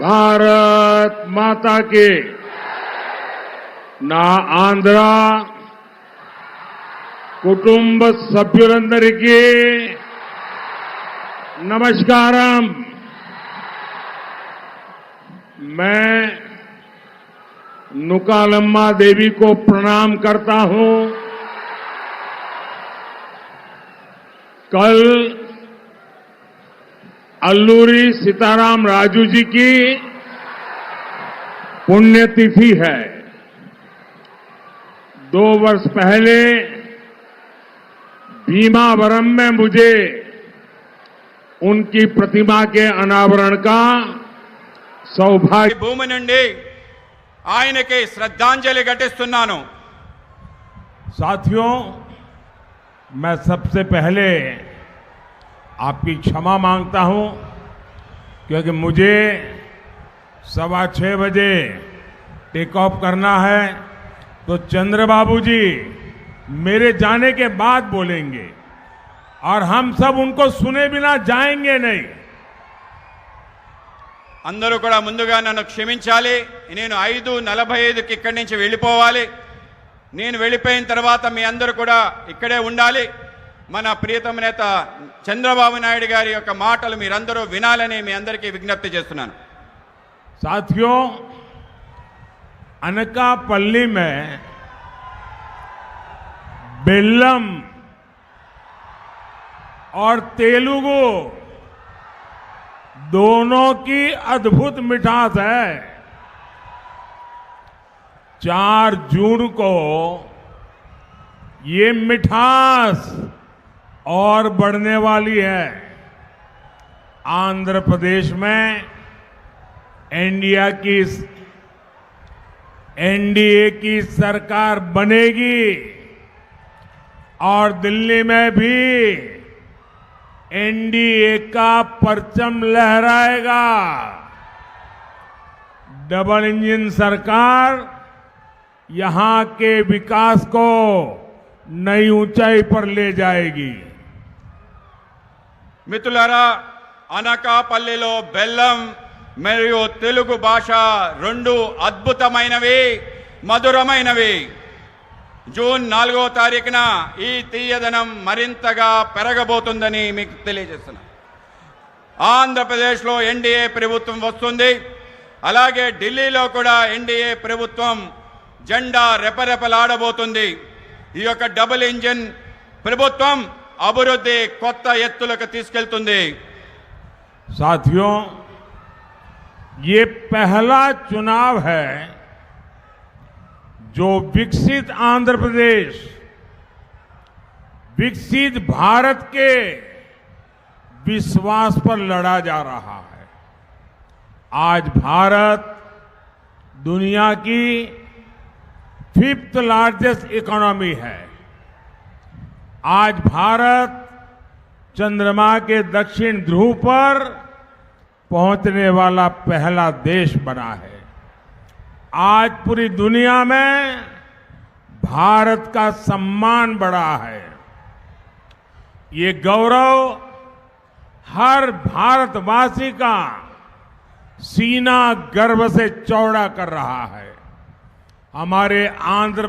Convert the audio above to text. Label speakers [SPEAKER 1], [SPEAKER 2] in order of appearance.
[SPEAKER 1] భారత్ మాతాకి నా ఆంధ్ర కుటుంబ సభ్యులందరికీ नमस्कारम मैं नुकालम्मा देवी को प्रणाम करता हूं कल अल्लूरी सीताराम राजू जी की पुण्यतिथि है दो वर्ष पहले भीमावरम में मुझे उनकी प्रतिमा के अनावरण का
[SPEAKER 2] ఈ
[SPEAKER 1] सौभाग्य
[SPEAKER 2] భూమి నుండి ఆయనకి శ్రద్ధాంజలి ఘటిస్తున్నాను
[SPEAKER 1] साथियों मैं सबसे पहले आपकी क्षमा मांगता हूं क्योंकि मुझे सवा छह बजे टेक ऑफ करना है तो चंद्रबाबू जी मेरे जाने के बाद बोलेंगे और हम सब उनको सुने बिना जाएंगे नहीं
[SPEAKER 2] అందరూ కూడా ముందుగా నన్ను క్షమించాలి నేను ఐదు నలభై ఐదుకి ఇక్కడి నుంచి వెళ్ళిపోవాలి నేను వెళ్ళిపోయిన తర్వాత మీ అందరూ కూడా ఇక్కడే ఉండాలి మన ప్రియతమ నేత చంద్రబాబు నాయుడు గారి యొక్క మాటలు మీరందరూ వినాలని మీ అందరికీ విజ్ఞప్తి చేస్తున్నాను
[SPEAKER 1] साथियों अनकापल्ली में बेल्लम और तेलुगु दोनों की अद्भुत मिठास है चार जून को ये मिठास और बढ़ने वाली है। आंध्र प्रदेश में इंडिया की एनडीए की सरकार बनेगी और दिल्ली में भी एनडीए का परचम लहराएगा। डबल इंजन सरकार यहाँ के विकास को नई ऊंचाई पर ले जाएगी।
[SPEAKER 2] మిత్రులారా అనకాపల్లిలో బెల్లం మరియు తెలుగు భాష రెండు అద్భుతమైనవి మధురమైనవి. జూన్ నాలుగో తారీఖున ఈ తీయదనం మరింతగా పెరగబోతుందని మీకు తెలియజేస్తున్నా. ఆంధ్రప్రదేశ్లో ఎన్డీఏ ప్రభుత్వం వస్తుంది. అలాగే ఢిల్లీలో కూడా ఎన్డీఏ ప్రభుత్వం జెండా రెపరెపలాడబోతుంది. ఈ యొక్క డబుల్ ఇంజిన్ ప్రభుత్వం అభివృద్ధి కొత్త ఎత్తులకు తీసుకెళ్తుంది
[SPEAKER 1] साथियों ये पहला चुनाव है जो विकसित आंध्र प्रदेश विकसित भारत के विश्वास पर लड़ा जा रहा है आज भारत दुनिया की फिफ्थ लार्जेस्ट इकोनॉमी है आज भारत चंद्रमा के दक्षिण ध्रुव पर पहुँचने वाला पहला देश बना है। आज पूरी दुनिया में भारत का सम्मान बढ़ा है। ये गौरव हर भारतवासी का सीना गर्व से चौड़ा कर रहा है। हमारे आंध्र